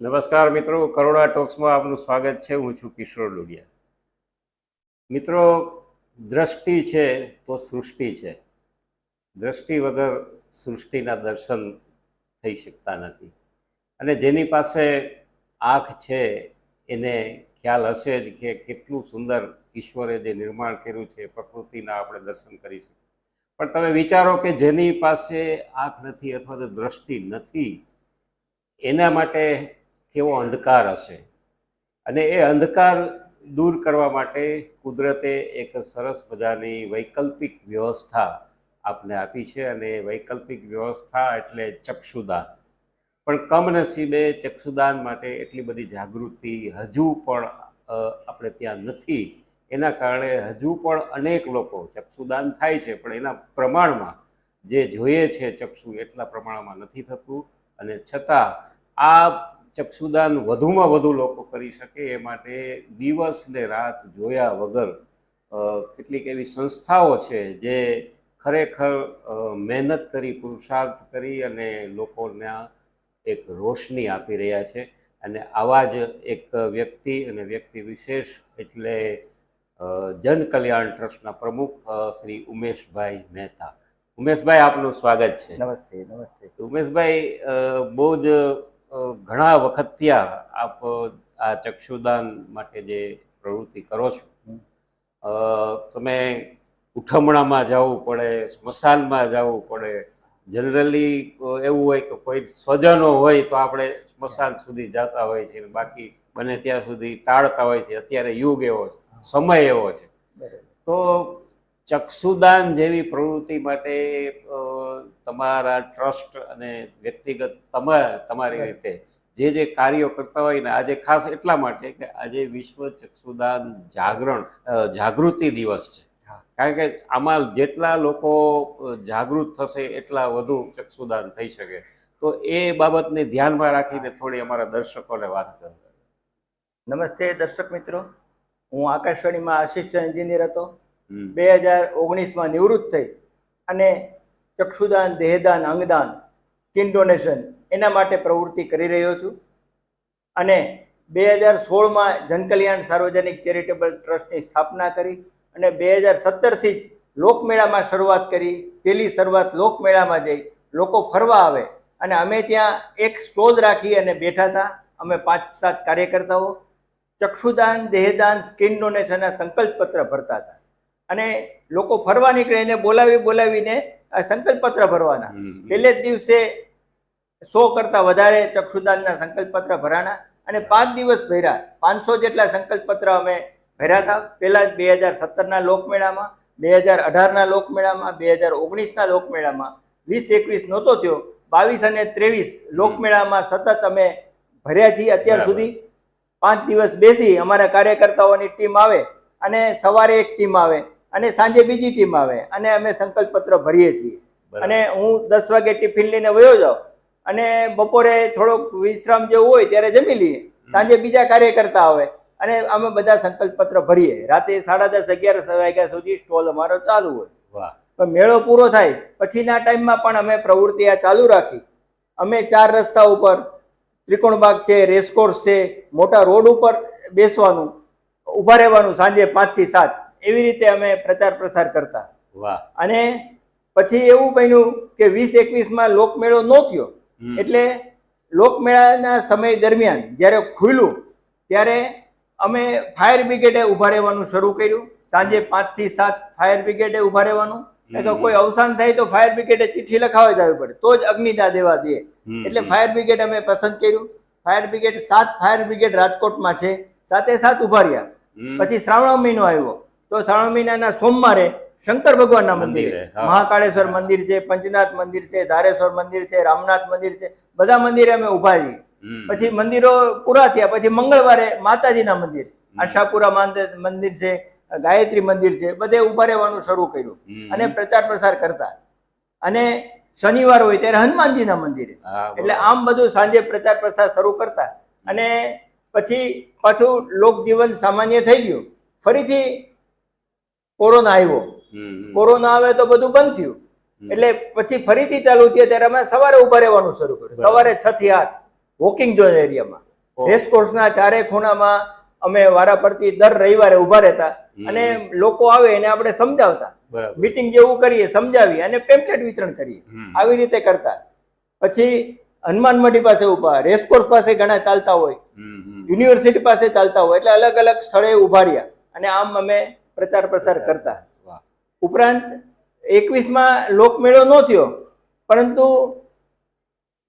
નમસ્કાર મિત્રો કરોડા ટોક્સમાં આપનું સ્વાગત છે. હું છું કિશોર ડોડિયા મિત્રો, દ્રષ્ટિ છે તો સૃષ્ટિ છે. દ્રષ્ટિ વગર સૃષ્ટિના દર્શન થઈ શકતા નથી. અને જેની પાસે આંખ છે, એને ખ્યાલ હશે જ કે કેટલું સુંદર ઈશ્વરે જે નિર્માણ કર્યું છે, પ્રકૃતિના આપણે દર્શન કરી શકીએ. પણ તમે વિચારો કે જેની પાસે આંખ નથી અથવા તો દ્રષ્ટિ નથી, એના માટે કેવો અંધકાર હશે? અને એ અંધકાર દૂર કરવા માટે કુદરતે એક સરસ મજાની વૈકલ્પિક વ્યવસ્થા આપને આપી છે અને વૈકલ્પિક વ્યવસ્થા એટલે ચક્ષુદાન. પણ કમનસીબે ચક્ષુદાન માટે એટલી બધી જાગૃતિ હજુ પણ આપણે ત્યાં નથી. એના કારણે હજુ પણ અનેક લોકો ચક્ષુદાન થાય છે, પણ એના પ્રમાણમાં જે જોઈએ છે ચક્ષુ, એટલા પ્રમાણમાં નથી થતું. અને છતાં આ ચક્ષુદાન વધુમાં વધુ લોકો કરી શકે એ માટે દિવસ ને રાત જોયા વગર કેટલીક એવી સંસ્થાઓ છે જે ખરેખર મહેનત કરી પુરુષાર્થ કરી અને લોકોના એક રોશની આપી રહ્યા છે. અને આવા જ એક વ્યક્તિ અને વ્યક્તિ વિશેષ એટલે જન કલ્યાણ ટ્રસ્ટના પ્રમુખ શ્રી ઉમેશભાઈ મહેતા. ઉમેશભાઈ આપનું સ્વાગત છે. નમસ્તે નમસ્તે. ઉમેશભાઈ બહુ જ ઘણા વખત થયા આપ આ ચક્ષુદાન માટે જે પ્રવૃત્તિ કરો છો. તમે ઉઠમણામાં જવું પડે સ્મશાનમાં જવું પડે જનરલી એવું હોય કે કોઈ સ્વજનો હોય તો આપણે સ્મશાન સુધી જતા હોય છે બાકી બને ત્યાં સુધી ટાળતા હોય છે. અત્યારે યુગ એવો છે સમય એવો છે. તો ચક્ષુદાન જેવી પ્રવૃત્તિ માટે તમારા ટ્રસ્ટ અને વ્યક્તિગત તમે તમારી રીતે જે જે કાર્યો કરતા હોય ને આજે ખાસ એટલા માટે કે આજે વિશ્વ ચક્ષુદાન જાગરણ જાગૃતિ દિવસ છે. કારણ કે આમાં જેટલા લોકો જાગૃત થશે એટલા વધુ ચક્ષુદાન થઈ શકે. તો એ બાબતને ધ્યાનમાં રાખીને થોડી અમારા દર્શકોને વાત કરો નમસ્તે દર્શક મિત્રો. હું આકાશવાણીમાં આસિસ્ટન્ટ એન્જિનિયર હતો. બે હજાર ઓગણીસમાં નિવૃત્ત થઈ અને ચક્ષુદાન, દેહદાન, અંગદાન, સ્કિન ડોનેશન એના માટે પ્રવૃત્તિ કરી રહ્યો છું. અને બે હજાર સોળમાં જનકલ્યાણ સાર્વજનિક ચેરિટેબલ ટ્રસ્ટની સ્થાપના કરી અને બે હજાર સત્તરથી જ લોકમેળામાં શરૂઆત કરી. પહેલી શરૂઆત લોકમેળામાં જઈ લોકો ફરવા આવે અને અમે ત્યાં એક સ્ટોલ રાખી અને બેઠા હતા. અમે પાંચ સાત કાર્યકર્તાઓ ચક્ષુદાન, દેહદાન, સ્કિન ડોનેશનના સંકલ્પ પત્ર ભરતા હતા. અને લોકો ફરવા નીકળે એને બોલાવી બોલાવીને આ સંકલ્પ પત્ર ભરવાના. પહેલે જ દિવસે સો કરતા વધારે ચક્ષુદાનના સંકલ્પ ભરાના ભરાણા અને પાંચ દિવસ ભર્યા. પાંચસો જેટલા સંકલ્પ પત્ર અમે ભર્યા હતા. પહેલા જ બે હજાર સત્તરના લોકમેળામાં બે હજાર અઢારના લોકમેળામાં બે હજાર ઓગણીસના લોકમેળામાં વીસ એકવીસ નહોતો થયો. બાવીસ અને ત્રેવીસ લોકમેળામાં સતત અમે ભર્યા છીએ અત્યાર સુધી. પાંચ દિવસ બેસી અમારા કાર્યકર્તાઓની ટીમ આવે અને સવારે એક ટીમ આવે. અને સાંજે બીજી ટીમ આવે. અને અમે સંકલ્પ પત્ર ભરીએ છીએ. અને હું દસ વાગે ટિફિન લઈને વયો જાઉં. અને બપોરે થોડોક વિશ્રામ જેવું હોય ત્યારે જમી લઈએ. સાંજે બીજા કાર્યકર્તા આવે. અને અમે બધા સંકલ્પ પત્ર ભરીએ. રાતે સાડા દસ અગિયાર વાગ્યા સુધી સ્ટોલ અમારો ચાલુ હોય. પણ મેળો પૂરો થાય. પછીના ટાઈમમાં પણ અમે પ્રવૃત્તિ આ ચાલુ રાખી. અમે ચાર રસ્તા ઉપર ત્રિકોણબાગ છે રેસકોર્સ છે મોટા રોડ ઉપર બેસવાનું ઊભા રહેવાનું સાંજે પાંચથી સાત. એવી રીતે અમે પ્રચાર પ્રસાર કરતા. વાહ. અને પછી એવું બન્યું કે વીસ એકવીસમાં લોકમેળો ન થયો. એટલે લોકમેળાના સમય દરમિયાન જ્યારે ખુલ્યું ત્યારે અમે ફાયર બ્રિગેડે ઊભા રહેવાનું શરૂ કર્યું. સાંજે પાંચથી સાત ફાયર બ્રિગેડે ઊભા રહેવાનું. એટલે કોઈ અવસાન થાય તો ફાયર બ્રિગેડે ચિઠ્ઠી લખાવી જવી પડે. તો જ અગ્નિદા દેવા દે. એટલે ફાયર બ્રિગેડ અમે પસંદ કર્યું. ફાયર બ્રિગેડ સાત ફાયર બ્રિગેડ રાજકોટમાં છે. સાથે સાત ઊભા રહ્યા. પછી શ્રાવણ મહિનો આવ્યો. તો શ્રાવણ મહિનાના સોમવારે શંકર ભગવાનના મંદિરે. મહાકાળેશ્વર મંદિર છે પંચનાથ મંદિર છે ધારેશ્વર મંદિર છે રામનાથ મંદિર છે બધા મંદિરે અમે ઊભા છીએ. પછી મંદિરો પૂરા થયા પછી મંગળવારે માતાજીના મંદિર. આશાપુરા મંદિર છે ગાયત્રી મંદિર છે બધે ઊભા રહેવાનું શરૂ કર્યું અને પ્રચાર પ્રસાર કરતા. અને શનિવાર હોય ત્યારે હનુમાનજીના મંદિરે. એટલે આમ બધું સાંજે પ્રચાર પ્રસાર શરૂ કરતા. અને પછી પાછું લોકજીવન સામાન્ય થઈ ગયું. ફરીથી કોરોના આવ્યો. કોરોના આવે તો બધું બંધ થયું. એટલે પછી ફરીથી ચાલુ થયું ત્યારે અમે સવારે ઊભા રહેવાનું શરૂ કર્યું. સવારે છ થી આઠ વોકિંગ ઝોન એરિયામાં. રેસકોર્સના ચારે ખૂણામાં અમે વારાફરતી દર રવિવારે ઊભા રહેતા. અને લોકો આવે એને આપણે સમજાવતા. મીટિંગ જેવું કરીએ સમજાવીએ અને પેમ્પલેટ વિતરણ કરીએ. આવી રીતે કરતા. પછી હનુમાન મઢી પાસે ઊભા રેસકોર્સ પાસે ઘણા ચાલતા હોય. યુનિવર્સિટી પાસે ચાલતા હોય. એટલે અલગ અલગ સ્થળે ઊભા રહ્યા. અને આમ અમે પ્રચાર પ્રસાર કરતા. ઉપરાંત એકવીસમાં લોકમેળો ન થયો પરંતુ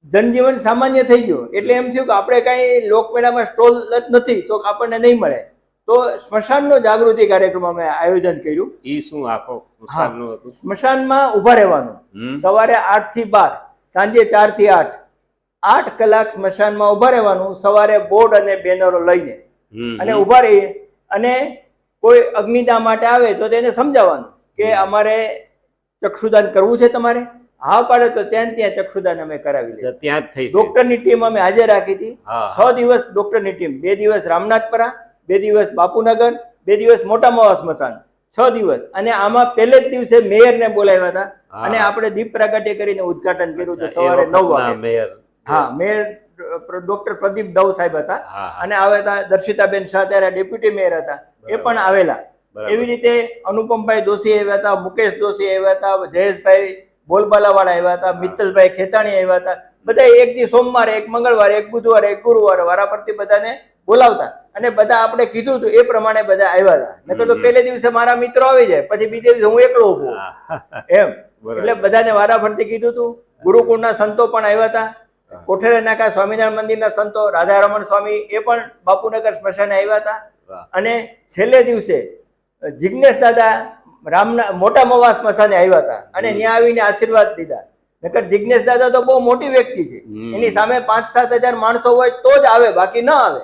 જનજીવન સામાન્ય થઈ ગયું. એટલે એમ થયું કે આપણે કાંઈ લોકમેળામાં સ્ટોલ જ નથી તો આપણને નહીં મળે. તો સ્મશાનનો જાગૃતિ કાર્યક્રમ અમે આયોજન કર્યું. એ શું આખો સ્મશાનમાં ઊભા રહેવાનું. સવારે આઠથી બાર સાંજે ચારથી આઠ. આઠ કલાક સ્મશાનમાં ઊભા રહેવાનું સવારે બોર્ડ અને બેનરો લઈને. અને. ઊભા રહી અને કોઈ અગ્નિદા માટે આવે તો તેને સમજાવવાનું કે અમારે ચક્ષુદાન કરવું છે તમારે. હા પાડે તો ત્યાં ત્યાં ચક્ષુદાન અમે કરાવી ત્યાં જ થઈ છે. ડોક્ટરની ટીમ અમે હાજર રાખી હતી. છ દિવસ ડોક્ટરની ટીમ બે દિવસ રામનાથપરા બે દિવસ બાપુનગર બે દિવસ મોટા મોવા સ્મશાન. છ દિવસ. અને આમાં પહેલે જ દિવસે મેયરને બોલાવ્યા હતા. અને આપણે દીપ પ્રાગટ્ય કરીને ઉદઘાટન કર્યું હતું સવારે નવ વાગે. હા મેયર ડોક્ટર પ્રદીપ દવ સાહેબ હતા. અને આવ્યા હતા દર્શિતાબેન શાહ ત્યારે ડેપ્યુટી મેયર હતા. એ પણ આવેલા. એવી રીતે અનુપમભાઈ દોશી આવ્યા હતા મુકેશ દોશી આવ્યા હતા જયેશભાઈ બોલબાલાવાળા આવ્યા હતા મિત્તલભાઈ ખેતાણી આવ્યા હતા. બધા એક દી સોમવારે એક મંગળવારે એક બુધવારે એક ગુરુવારે વારાફરતી બધાને બોલાવતા. અને બધા આપણે કીધું હતું એ પ્રમાણે બધા આવ્યા હતા. નકર તો. પહેલે દિવસે મારા મિત્રો આવી જાય પછી બીજે દિવસે હું એકલો ઊભો એમ. એટલે બધાને વારાફરતી કીધું હતું ગુરુકુળના સંતો પણ આવ્યા હતા. કોઠેરા નાકા સ્વામિનારાયણ મંદિરના સંતો રાધારમણ સ્વામી એ પણ બાપુનગર સ્મશાને આવ્યા હતા. અને છેલ્લે દિવસે જિજ્ઞેશ દાદા રામના મોટા મવા સ્મશાને આવ્યા હતા. અને ત્યાં આવીને આશીર્વાદ દીધા નકર જિજ્ઞેશ દાદા તો બહુ મોટી વ્યક્તિ છે. એની સામે પાંચ સાત હજાર માણસો હોય તો જ આવે બાકી ન આવે.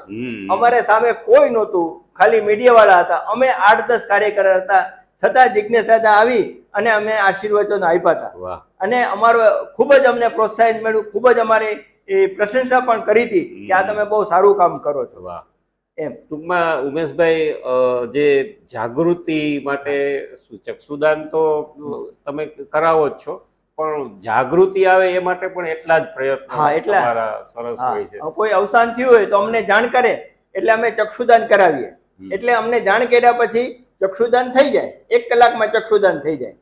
અમારે સામે કોઈ નહોતું. ખાલી મીડિયા વાળા હતા. અમે આઠ દસ કાર્યકર હતા. છતાં જિજ્ઞેશ દાદા આવી અને અમે આશીર્વચન આપ્યા હતા. અને અમારો ખૂબ જ અમને પ્રોત્સાહન મળ્યું. ખૂબ જ અમારી એ પ્રશંસા પણ કરી હતી કે આ તમે બહુ સારું કામ કરો છો. વાહ. એમ. ટૂંકમાં ઉમેશભાઈ જે જાગૃતિ માટે ચક્ષુદાન તો તમે કરાવો જ છો પણ જાગૃતિ આવે એ માટે પણ એટલા જ પ્રયત્નો હા, એટલા. સરસ હોય છે. કોઈ અવસાન થયું હોય તો અમને જાણ કરે એટલે અમે ચક્ષુદાન કરાવીએ. એટલે અમને જાણ કર્યા પછી ચક્ષુદાન થઈ જાય. એક કલાકમાં ચક્ષુદાન થઈ જાય.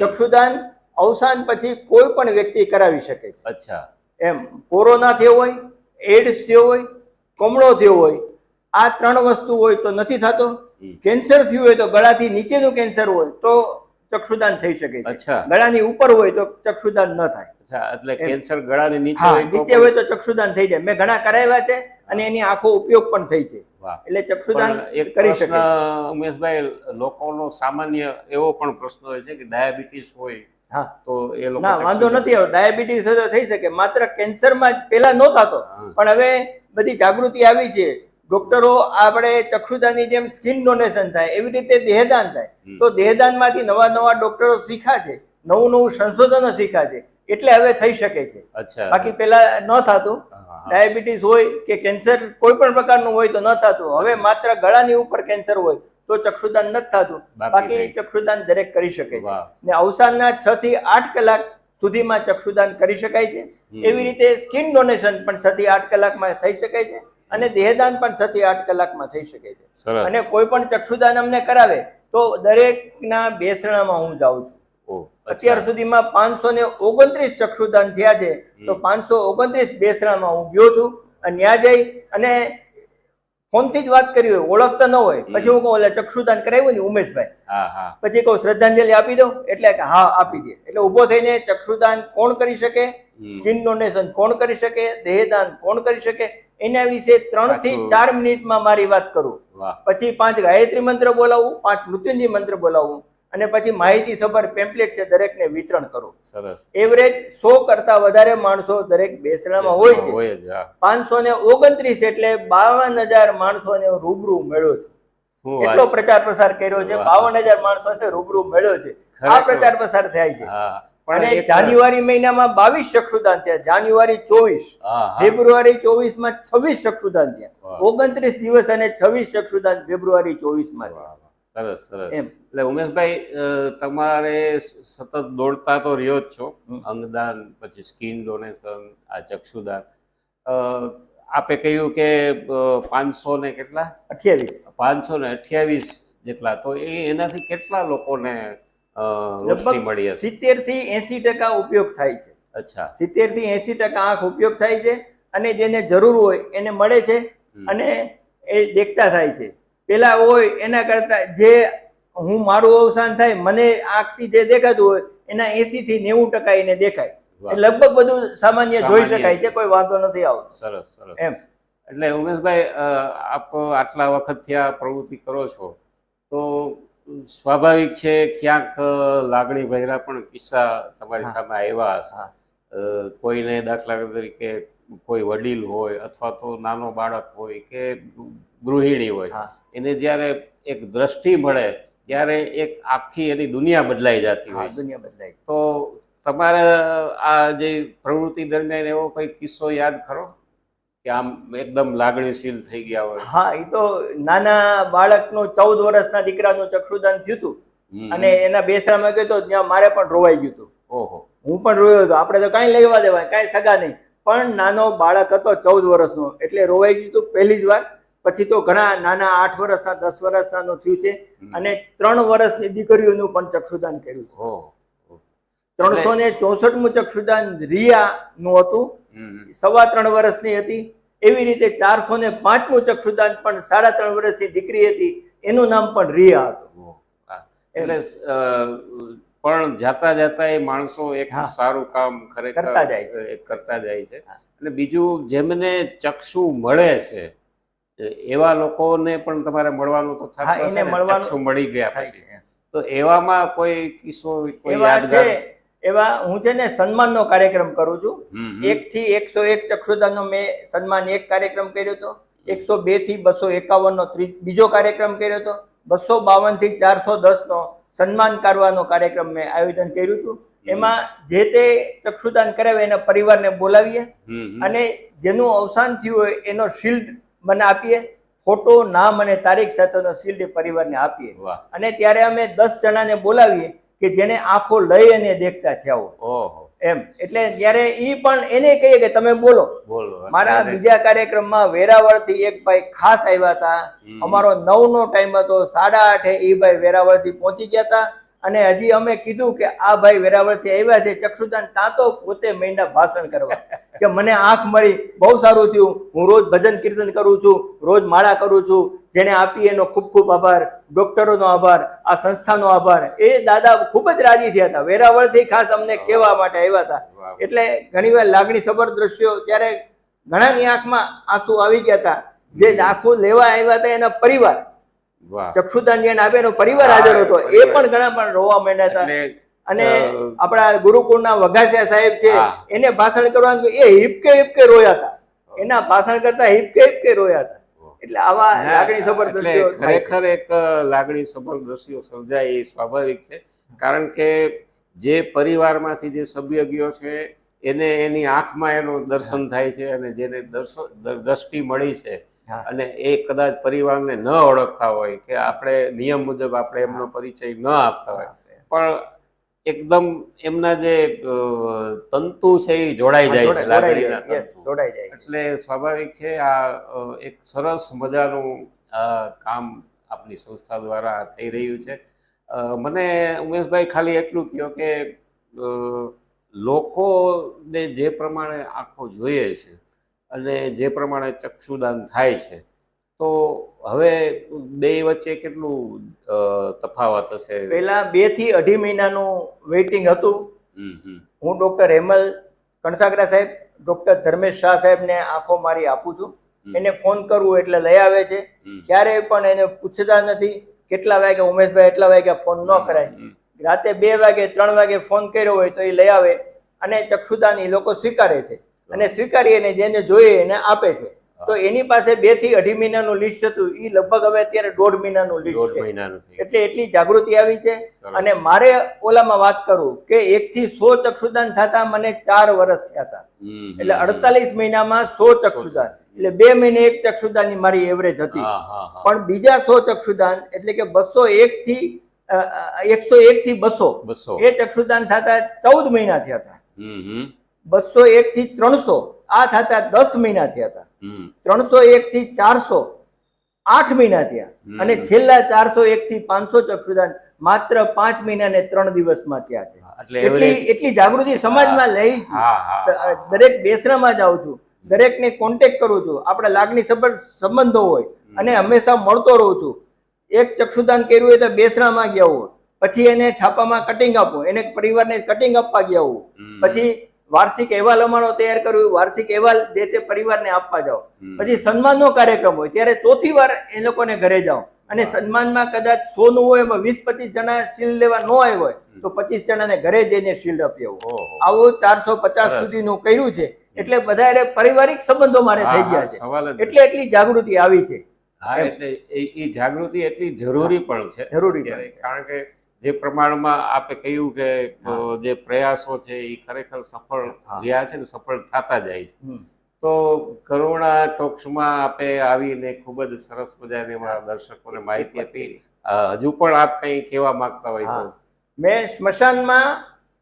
ચક્ષુદાન અવસાન પછી કોઈ પણ વ્યક્તિ કરાવી શકે છે. અચ્છા. એમ. કોરોના થયો હોય એડ્સ થયો હોય કમળો થયો હોય આ ત્રણ વસ્તુ હોય તો નથી થતો. કેન્સર થયું હોય તો ગળાથી નીચેનું કેન્સર હોય તો ચક્ષુદાન થઈ શકે છે. ગળાની ઉપર હોય તો ચક્ષુદાન ન થાય. એટલે કેન્સર ગળાની નીચે હોય નીચે હોય તો ચક્ષુદાન થઈ જાય. મેં ઘણા કરાવ્યા છે અને એની આખો ઉપયોગ પણ થઈ છે. એટલે ચક્ષુદાન કરી શકે. ઉમેશભાઈ લોકોનો સામાન્ય એવો પણ પ્રશ્ન હોય છે કે ડાયાબિટીસ હોય હા. તો એ લોકો ના વાંધો નથી. આવતો ડાયાબિટીસ તો થઈ શકે. માત્ર કેન્સરમાં પેલા પહેલા ન થતો. પણ હવે બધી જાગૃતિ આવી છે. ડોક્ટરો આપણે ચક્ષુદાનની જેમ સ્કિન ડોનેશન થાય એવી રીતે દેહદાન થાય. તો તો દેહદાનમાંથી નવા નવા ડોક્ટરો શીખ્યા છે નવું નવું સંશોધનો શીખ્યા છે એટલે હવે થઈ શકે છે. બાકી પેલા ન થતું. ડાયાબિટીસ હોય કે કેન્સર કોઈ પણ પ્રકારનું હોય તો ન થતું. હવે માત્ર ગળાની ઉપર કેન્સર હોય તો ચક્ષુદાન નથી થતું. બાકી બાકી ચક્ષુદાન દરેક કરી શકે છે. ને અવસાનના છ થી આઠ કલાક સુધીમાં ચક્ષુદાન કરી શકાય છે. એવી રીતે સ્કિન ડોનેશન પણ છ થી આઠ કલાકમાં થઈ શકે છે. અને દેહદાન પણ છ થી આઠ કલાકમાં થઈ શકે છે. અને કોઈ પણ ચક્ષુદાન અમને કરાવે તો દરેકના બેસણામાં હું જાઉં છું. અત્યાર સુધીમાં પાંચસો ને ઓગણત્રીસ ચક્ષુદાન થયા છે તો. પાંચસો ઓગણત્રીસ બેસણામાં હું ગયો છું. અને ત્યાં જઈ અને ફોનથી જ વાત કરી હોય ઓળખતા ન હોય પછી હું કહું "ઓલા ચક્ષુદાન કરાવ્યું ને ઉમેશભાઈ? પછી કહું શ્રદ્ધાંજલિ આપી દો. એટલે કે હા આપી દે. એટલે ઊભો થઈને ચક્ષુદાન કોણ કરી શકે? સ્કિન ડોનેશન કોણ કરી શકે? દેહદાન કોણ કરી શકે? એના વિશે ત્રણથી ચાર મિનિટમાં મારી વાત કરું. પછી પાંચ ગાયત્રી મંત્ર બોલાવું પાંચ મૃત્યુંજય મંત્ર બોલાવું અને પછી માહિતી સભર પેમ્પલેટ છે દરેકને વિતરણ કરો. સરસ. એવરેજ સો કરતા વધારે માણસો દરેક બેસણામાં હોય છે. પાંચસો ને ઓગણત્રીસ એટલે બાવન હજાર માણસોને રૂબરૂ મળ્યો છે. એટલો પ્રચાર પ્રસાર કર્યો છે. બાવન હજાર માણસોને રૂબરૂ મળ્યો છે. આ પ્રચાર પ્રસાર થાય છે. અને જાન્યુઆરી મહિનામાં બાવીસ ચક્ષુદાન થયા. જાન્યુઆરી ચોવીસ. ફેબ્રુઆરી ચોવીસમાં છવ્વીસ ચક્ષુદાન થયા. ઓગણત્રીસ દિવસ અને છવ્વીસ ચક્ષુદાન ફેબ્રુઆરી ચોવીસમાં વાહ. સરસ સરસ. એમ. એટલે ઉમેશભાઈ તમારે સતત દોડતા તો રહ્યો જ છો. અંગદાન પછી સ્કિન ડોનેશન આ ચક્ષુદાન. આપે કહ્યું કે પાંચસો ને કેટલા? અઠ્યાવીસ. પાંચસો ને અઠ્યાવીસ જેટલા. તો એ એનાથી કેટલા લોકોને રોશની મળી હશે? સિત્તેરથી એસી ટકા ઉપયોગ થાય છે. અચ્છા. સિત્તેરથી એસી ટકા આંખ ઉપયોગ થાય છે અને જેને જરૂર હોય એને મળે છે અને એ દેખતા થાય છે. પેલા હોય એના કરતા જે હું મારું અવસાન થાય મને આંખથી જે દેખાતું હોય એના એસી થી નેવું ટકા એને દેખાય. લગભગ બધું સામાન્ય જોઈ શકાય છે કોઈ વાંધો નથી આવતો સરસ સરસ. એમ. એટલે ઉમેશભાઈ આપ આટલા વખતથી આ પ્રવૃત્તિ કરો છો તો સ્વાભાવિક છે ક્યાંક લાગણી ભર્યા પણ કિસ્સા તમારી સામે આવ્યા હશે. કોઈને દાખલા તરીકે કોઈ વડીલ હોય અથવા તો નાનો બાળક હોય કે ગૃહિણી હોય. એને જ્યારે એક દ્રષ્ટિ મળે ત્યારે એક આખી એની દુનિયા બદલાઈ જતી હોય દુનિયા બદલાય તો તમારે આ જે પ્રવૃત્તિ દરમિયાન એવો કોઈ કિસ્સો યાદ ખરો? કે આમ એકદમ લાગણીશીલ થઈ ગયા હોય. હા એ તો નાના બાળકનો ચૌદ વર્ષના દીકરાનું ચક્ષુદાન થયું હતું. અને એના બેસરામાં ગયો તો ત્યાં મારે પણ રોવાઈ ગયું હતું. ઓહો. હું પણ રોયો હતો. આપણે તો કાંઈ લેવા દેવાય કાંઈ સગા નહીં. પણ નાનો બાળક હતો ચૌદ વર્ષનો એટલે રોવાઈ ગયું હતું પહેલી જ વાર. પછી તો ઘણા નાના આઠ વર્ષના દસ વર્ષના થયું છે. અને ત્રણ વર્ષની દીકરીઓનું પણ ચક્ષુદાન કર્યું છે. ત્રણસો ને ચોસઠમું ચક્ષુદાન રિયાનું હતું. સવા ત્રણ વર્ષની હતી. એવી રીતે ચારસો ને પાંચમું ચક્ષુદાન પણ સાડા ત્રણ વર્ષની દીકરી હતી. એનું નામ પણ રિયા હતું. એટલે પણ જાતા જાતા એ માણસો એક. સારું કામ ખરેખર કરતા જાય છે. કરતા જાય છે. હા. અને બીજું જેમને ચક્ષુ મળે છે એવા લોકોને પણ તમારે મળવાનું તો થતું હશે મળવાનું મળી ગયા પછી. તો એવામાં કોઈ કિસ્સો કોઈ યાદગાર? એવા હું છે ને સન્માનનો કાર્યક્રમ કરું છું. એક થી એકસો એક ચક્ષુદાનનો મેં સન્માન એક કાર્યક્રમ કર્યો હતો. એકસો બેથી બસો એકાવન નો બીજો કાર્યક્રમ કર્યો હતો. બસો બાવનથી ચારસો દસ નો સન્માન કરવાનો કાર્યક્રમ મેં આયોજન કર્યું હતું. એમાં જે તે ચક્ષુદાન કરાવે એના પરિવારને બોલાવીએ. અને જેનું અવસાન થયું હોય એનો શિલ્ડ મને આપીએ. ફોટો નામ અને તારીખ સાથેનો શિલ્ડ પરિવારને આપીએ. અને ત્યારે અમે દસ જણાને બોલાવીએ કે જેને આંખો લઈ અને દેખતા થયા હોય. એમ. એટલે ત્યારે એ પણ એને કહીએ કે તમે બોલો. બોલો. મારા બીજા કાર્યક્રમમાં વેરાવળથી એક ભાઈ ખાસ આવ્યા હતા. અમારો નવ નો ટાઈમ હતો. સાડા આઠે એ ભાઈ વેરાવળથી પહોંચી ગયા હતા. અને હજી અમે કીધું કે આ ભાઈ વેરાવળથી આવ્યા છે ચક્ષુદાન ત્યાં તો પોતે મહિના ભાષણ કરવા. કે મને આંખ મળી બહુ સારું થયું. હું રોજ ભજન કીર્તન કરું છું રોજ માળા કરું છું જેને આપી એનો ખૂબ ખૂબ આભાર ડોક્ટરોનો આભાર આ સંસ્થાનો આભાર. એ દાદા ખૂબ જ રાજી થયા હતા. વેરાવળથી ખાસ અમને કહેવા માટે આવ્યા હતા. એટલે એટલે ઘણીવાર લાગણી સબર દ્રશ્યો ત્યારે ઘણાની આંખમાં આંસુ આવી ગયા હતા. જે આંખો લેવા આવ્યા હતા એના પરિવાર. ચક્ષુદાન જૈન આપે એનો પરિવાર હાજર હતો એ પણ ઘણા પણ રોવા માંડ્યા હતા. અને આપણા ગુરુકુળના વઘાસિયા સાહેબ છે એને ભાષણ કરવાનું એ હિપકે હિપકે રોયા હતા. એના ભાષણ કરતા હિપકે હિપકે રોયા હતા. એટલે આવા લાગણી સબર દ્રશ્યો ખરેખર એક લાગણી સભર દ્રશ્યો સર્જાય એ સ્વાભાવિક છે. કારણ કે જે પરિવારમાંથી જે સભ્ય ગયો છે એને એની આંખમાં એનું દર્શન થાય છે અને જેને દર્શન દ્રષ્ટિ મળી છે. અને એ કદાચ પરિવારને ન ઓળખતા હોય કે આપણે નિયમ મુજબ આપણે એમનો પરિચય ન આપતા હોય. પણ એકદમ એમના જે તંતુ છે એ જોડાઈ જાય છે જોડાઈ જાય, એટલે સ્વાભાવિક છે આ એક સરસ મજાનું આ કામ આપની સંસ્થા દ્વારા થઈ રહ્યું છે. મને ઉમેશભાઈ ખાલી એટલું કહ્યું કે લોકોને જે પ્રમાણે આંખો જોઈએ છે અને જે પ્રમાણે ચક્ષુદાન થાય છે તો હવે બે વચ્ચે કેટલું તફાવત હશે? પહેલા બેથી અઢી મહિનાનું વેઇટિંગ હતું. હું ડોક્ટર હેમલ કણસાગરા સાહેબ ડોક્ટર ધર્મેશ શાહ સાહેબને આંખો મારી આપું છું. એને ફોન કરવું એટલે લઈ આવે છે. ક્યારે પણ એને પૂછતા નથી કેટલા વાગે ઉમેશભાઈ એટલા વાગે ફોન ન કરાય. રાતે બે વાગે ત્રણ વાગે ફોન કર્યો હોય તો એ લઈ આવે અને ચક્ષુદાન એ લોકો સ્વીકારે છે. અને સ્વીકારી અને જેને જોઈએ એને આપે છે. તો એની પાસે બેથી અઢી મહિનાનું લિસ્ટ હતું. એ લગભગ હવે અત્યારે દોઢ મહિનાનું લિસ્ટ છે. એટલે એટલી જાગૃતિ આવી છે. અને મારે ઓલામાં વાત કરું કે એક થી સો ચક્ષુદાન થતા મને ચાર વર્ષ થયા હતા. એટલે. અડતાલીસ મહિનામાં સો ચક્ષુદાન. એટલે બે મહિને એક ચક્ષુદાન મારી એવરેજ હતી. પણ બીજા સો ચક્ષુદાન એટલે કે બસો એક થી એકસો એક થી બસો એ ચક્ષુદાન થતા ચૌદ મહિના થયા હતા. બસો એક થી ત્રણસો. આ થતા દસ મહિના થયા હતા. ત્રણસો એક થી ચારસો. આઠ મહિના થયા. અને છેલ્લા ચારસો એક થી પાંચસો ચક્ષુદાન માત્ર પાંચ મહિના ને ત્રણ દિવસમાં થયા છે. એટલી એટલી જાગૃતિ સમાજમાં લઈ દરેક બેસરામાં જાઉં છું. દરેકને કોન્ટેક કરું છું. આપણે લાગણી સભર સંબંધો હોય. અને હંમેશા મળતો રહું છું. એક ચક્ષુદાન કર્યું હોય તો બેસરામાં ગયા હોય. પછી એને છાપામાં કટિંગ આપવું એને પરિવારને કટિંગ આપવા ગયા હોઉં પછી વાર્ષિક અહેવાલ અમારો તૈયાર કર્યો વાર્ષિક અહેવાલ જે તે પરિવારને આપવા જાઓ. પછી સન્માનનો કાર્યક્રમ હોય ત્યારે ચોથી વાર એ લોકોને ઘરે જાઓ. અને સન્માનમાં કદાચ સોનું હોય એમાં વીસ પચીસ જણા શીલ્ડ લેવા ન આવ્યો હોય તો પચીસ જણાને ઘરે જઈને શીલ્ડ આપી આવું આવું ચારસો પચાસ. સુધીનું કર્યું છે. એટલે બધા પારિવારિક સંબંધો મારે થઈ ગયા છે. એટલે એટલી જાગૃતિ આવી છે. હા એટલે એ જાગૃતિ એટલી જરૂરી પણ છે જરૂરી કારણ કે જે પ્રમાણમાં આપે કહ્યું કે જે પ્રયાસો છે એ ખરેખર સફળ. રહ્યા છે ને સફળ થતા જાય છે. તો કરુણા ટોક્સમાં આપે આવીને ખૂબ જ સરસ મજાની અમારા દર્શકોને માહિતી આપી. હજુ પણ આપ કંઈ કહેવા માંગતા હોય તો. મેં સ્મશાનમાં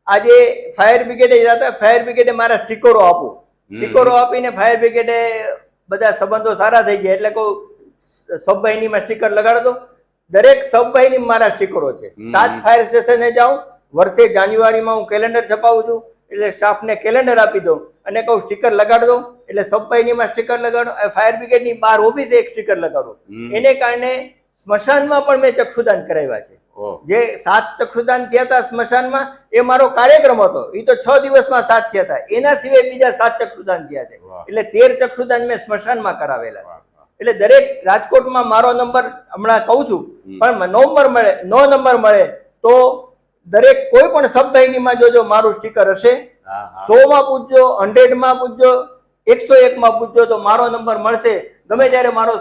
આજે ફાયર બ્રિગેડે જતા ફાયર બ્રિગેડે મારા સ્ટીકરો આપું. સ્ટીકરો આપીને ફાયર બ્રિગેડે બધા સંબંધો સારા થઈ ગયા. એટલે કહું સબવાહિનીમાં સ્ટીકર લગાડો દો દરેક સબવાહિની મારા સ્ટીકરો છે. સાત ફાયર સ્ટેશને જાઉં વર્ષે જાન્યુઆરીમાં હું કેલેન્ડર છપાવું છું એટલે સ્ટાફને કેલેન્ડર આપી દઉં અને કહું સ્ટીકર લગાડ દો એટલે સબવાહિનીમાં સ્ટીકર લગાડો ફાયર બ્રિગેડની બહાર ઓફિસે એક સ્ટીકર લગાડો. એને કારણે સ્મશાનમાં પણ મેં ચક્ષુદાન કરાવ્યા છે. જે સાત ચક્ષુદાન થયા હતા સ્મશાનમાં એ મારો કાર્યક્રમ હતો. એ તો છ દિવસમાં સાત થયા હતા. એના સિવાય બીજા સાત ચક્ષુદાન થયા છે. એટલે તેર ચક્ષુદાન મેં સ્મશાનમાં કરાવેલા છે. એટલે દરેક રાજકોટમાં મારો નંબર હમણાં કહું છું પણ નંબર મળે નો નંબર મળે તો દરેક કોઈ પણ સબવાહિનીમાં જોજો મારું સ્ટીકર હશે. સો માં પૂછજો હંડ્રેડમાં પૂછજો એકસો એક માં પૂછજો તો મારો નંબર મળશે. ગમે ત્યારે મારો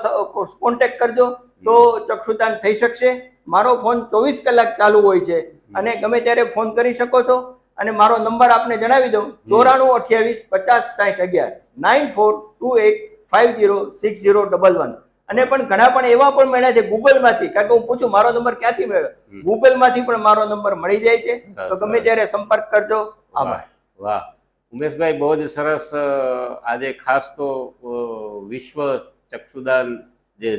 કોન્ટેક્ટ કરજો તો ચક્ષુદાન થઈ શકશે. મારો ફોન ચોવીસ કલાક ચાલુ હોય છે. અને ગમે ત્યારે ફોન કરી શકો છો અને મારો નંબર આપને જણાવી દઉં ચોરાણું અઠ્યાવીસ પચાસ સાઠ અગિયાર nine four two eight five zero six zero double one. અને પણ ઘણા પણ એવા પણ મળ્યા છે ગૂગલમાંથી. કારણ કે હું પૂછું મારો નંબર ક્યાંથી મળ્યો. ગૂગલમાંથી પણ મારો નંબર મળી જાય છે. તો ગમે. ત્યારે સંપર્ક કરજો આભાર. વાહ ઉમેશભાઈ બહુ જ સરસ આજે ખાસ તો વિશ્વ ચક્ષુદાન જે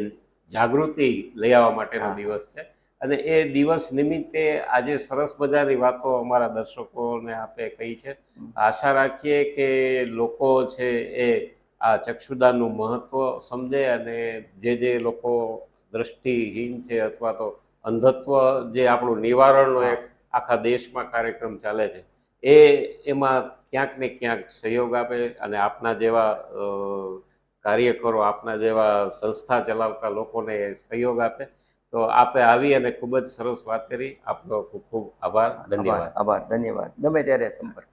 જાગૃતિ લઈ આવવા માટેનો દિવસ છે. અને એ દિવસ નિમિત્તે આજે સરસ મજાની વાતો અમારા દર્શકોને આપે કહી છે. આશા રાખીએ કે લોકો છે એ આ ચક્ષુદાનનું મહત્વ સમજે અને જે જે લોકો દ્રષ્ટિહીન છે અથવા તો અંધત્વ જે આપણું નિવારણનો એક આખા દેશમાં કાર્યક્રમ ચાલે છે એ એમાં ક્યાંક ને ક્યાંક સહયોગ આપે અને આપના જેવા કાર્યકરો આપના જેવા સંસ્થા ચલાવતા લોકોને સહયોગ આપે. તો આપે આવી અને ખૂબ જ સરસ વાત કરી. આપનો ખૂબ ખૂબ આભાર. ધન્યવાદ. આભાર આભાર ધન્યવાદ. ગમે ત્યારે સંપર્ક.